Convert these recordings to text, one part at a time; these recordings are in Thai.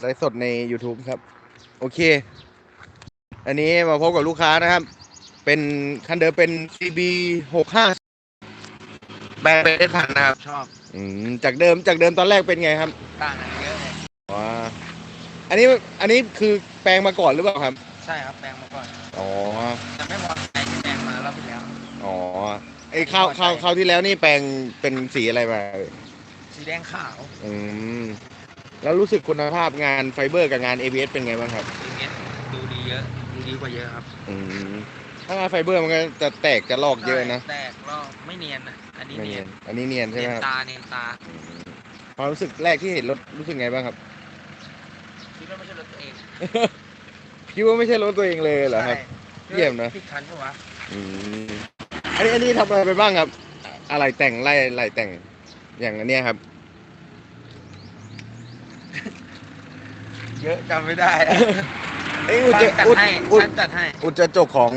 ไลฟ์สดใน YouTube ครับ โอเค อันนี้มาพบกับลูกค้านะครับ เป็นคันเดิมเป็น CB 65แบรนด์เป็นได้พันนะครับ ชอบอืมจากเดิมจากเดิมตอนแรกเป็นไงครับต่างกันเยอะเลยอ๋ออันนี้อันนี้คือแปลงมาก่อนหรือเปล่าครับ ใช่ครับแปลงมาก่อนอ๋อ แต่ไม่พอใจที่แปลงมารอบที่แล้ว อ๋อไอ้ข้าวข้าวข้าวที่แล้วนี่แปลงเป็นสีอะไรมาเอ่ยสีแดงขาว อืม แล้วรู้สึกคุณภาพงานไฟเบอร์กับงาน ABS เป็นไงบ้างครับสีเงี้ยดูดีเยอะดูดีกว่าเยอะครับอืมถ้างานไฟเบอร์มันก็จะแตกจะลอกเยอะนะแตกลอกไม่เนียนนะอันนี้ไม่เนีเนียยนนอันนี้เนียนใช่เนีไหมยนครับตาเนียนตาอืมความรู้สึกแรกที่เห็นรถรู้สึกไงบ้างครับ คิดว่าไม่ใช่รถตัวเองคิดว่าไม่ใช่รถตัวเองเลยเหรอครับ ใช่เยี่ยมนะ ผิดคันปะวะอืมอันนี้อันนี้ทำอะไรไปบ้างครับ อะไรแต่งไล่ไล่แต่งอย่างอันเนี้ยครับ เยอะจำไม่ได้อะไอ้ยอุจจะจัดอุดให้อุดช่างจัดให้อุจจะจกของ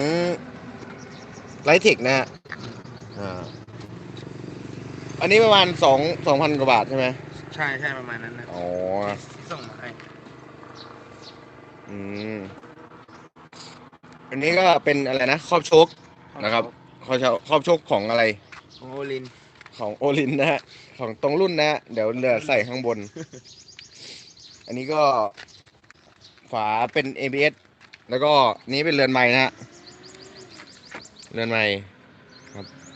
ไลท์เทคนะฮะอ่าอันนี้ประมาณสองสองพันกว่าบาทใช่ไหมใช่ใช่ประมาณนั้นนะอ๋อที่ส่งมาให้อืมอันนี้ก็เป็นอะไรนะครอบโชคนะครับครอบโชคครอบโชคของอะไรโอลินของโอลินนะฮะของตรงรุ่นนะฮะเดี๋ยวเหลือใส่ข้างบน อันนี้ก็ ฝาเป็น ABS แล้วก็นี้เป็นเรือนใหม่นะฮะเรือนใหม่ครับ